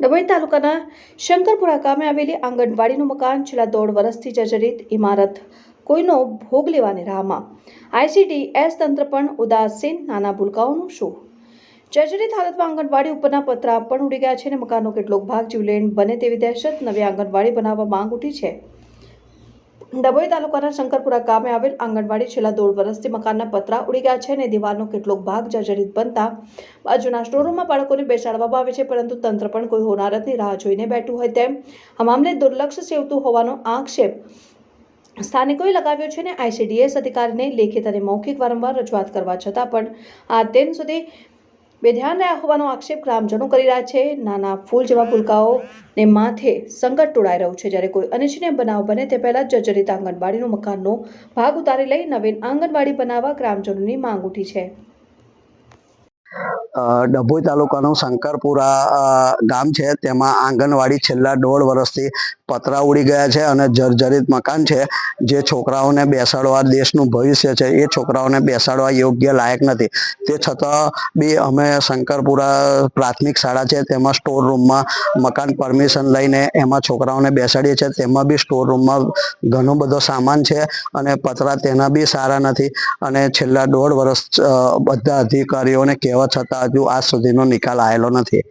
ડભોઈ તાલુકાના શંકરપુરા ગામે આવેલી આંગણવાડીનું મકાન છેલ્લા દોઢ વર્ષથી જર્જરિત ઇમારત કોઈનો ભોગ લેવાની રાહમાં. આઈસીડીએસ તંત્ર પણ ઉદાસીન નાના ભૂલકાઓનું શું? જર્જરિત હાલતમાં આંગણવાડી ઉપરના પતરા પણ ઉડી ગયા છે અને મકાનનો કેટલોક ભાગ જીવલેણ બને તેવી દહેશત નવી આંગણવાડી બનાવવા માંગ ઉઠી છે. ડભોઈ તાલુકાના શંકરપુરા ગામે આવેલ આંગણવાડી છેલ્લા દોઢ વર્ષથી મકાનના પતરા ઉડી ગયા છે અને દિવાલનો કેટલોક ભાગ જર્જરિત બનતા બાજુના સ્ટોરરૂમમાં બાળકોને બેસાડવામાં આવે છે, પરંતુ તંત્ર પણ કોઈ હોનારતની રાહ જોઈને બેઠું હોય તેમ આ દુર્લક્ષ સેવતું હોવાનો આક્ષેપ સ્થાનિકોએ લગાવ્યો છે અને આઈસીડીએસ અધિકારીને લેખિત અને મૌખિક વારંવાર રજૂઆત કરવા છતાં પણ આ દિન સુધી બેધ્યાન હોવાનો આક્ષેપ ગ્રામજનો કરી રહ્યા છે. નાના ફૂલ જેવા ભૂલકાઓને માથે સંકટ તોડાઈ રહ્યું છે. જ્યારે કોઈ અનિચ્છનીય બનાવ બને તે પહેલા જ જર્જરિત આંગણવાડીનું મકાનનો ભાગ ઉતારી લઈ નવીન આંગણવાડી બનાવવા ગ્રામજનોની માંગ ઉઠી છે. ડભોઈ તાલુકાનું શંકરપુરા ગામ છે. તેમાં આંગણવાડી છેલ્લા દોઢ વર્ષથી પતરા ઉડી ગયા છે અને જર્જરિત મકાન છે. જે છોકરાઓને બેસાડવા દેશનું ભવિષ્ય છે, એ છોકરાઓને બેસાડવા યોગ્ય લાયક નથી. તે છતાં બી અમે શંકરપુરા પ્રાથમિક શાળા છે, તેમાં સ્ટોર રૂમમાં મકાન પરમિશન લઈને એમાં છોકરાઓને બેસાડીએ છીએ. તેમાં બી સ્ટોર રૂમમાં ઘણો બધો સામાન છે અને પતરા તેના બી સારા નથી. અને છેલ્લા દોઢ વર્ષ બધા અધિકારીઓને કહેવા છતાં હજુ આજ સુધીનો નિકાલ આવેલો નથી.